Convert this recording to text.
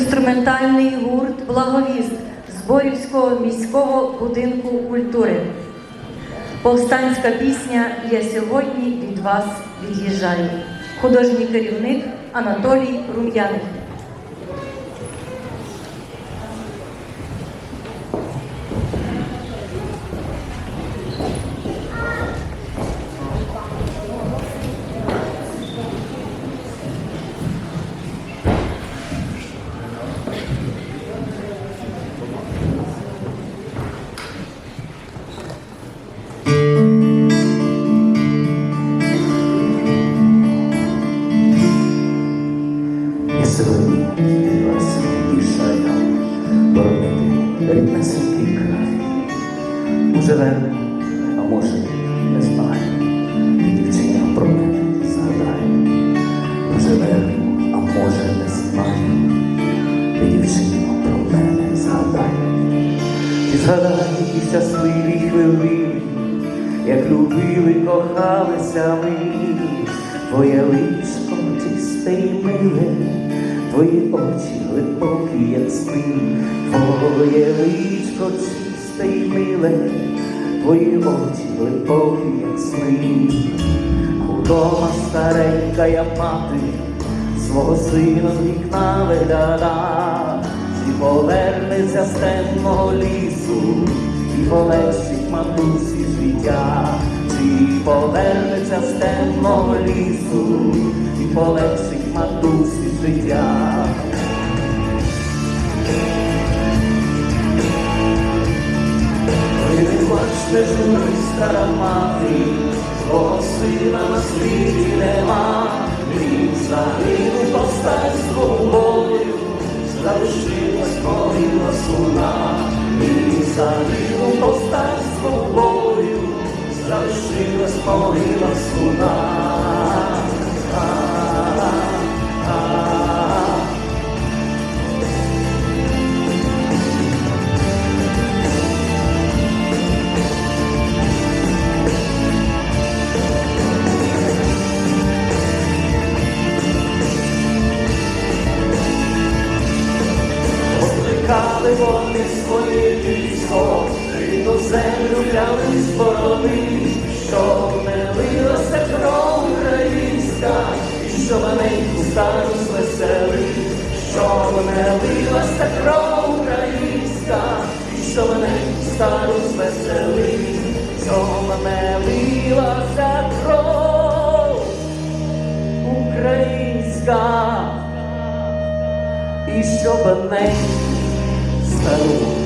Інструментальний гурт Благовіст Зборівського міського будинку культури. Повстанська пісня Я сьогодні від вас від'їжджаю. Художній керівник Анатолій Рум'яний. Сьогодні від а може не знаю, і дівчина про мене згадає. Може верне, а може не знаю, і дівчина про мене згадає. І згадай щасливі хвилини, як любили, кохалися ми, твоє личко чисте й твої очі глибокі, як сни, твоє личко чисте й миле, твої очі глибокі, як сни, худома старенька я мати, свого сина з вікна виглядала, і повернеться з темного лісу, і полегшить матусі життя, повернеться з темного лісу, і полегшить матусі жури, стара мати, свого сина на світі нема, він загинув повстанською, залишилась могила суна, він загинув повстанською, залишилась могила суна. Покликали вони своє військо, рідну землю кляли з борони, що не лилася кров українська, і що маленьку стару звеселить, що не лилася кров українська, і що маленьку стару звеселить, що не лилася кров українська і щоб неньку matando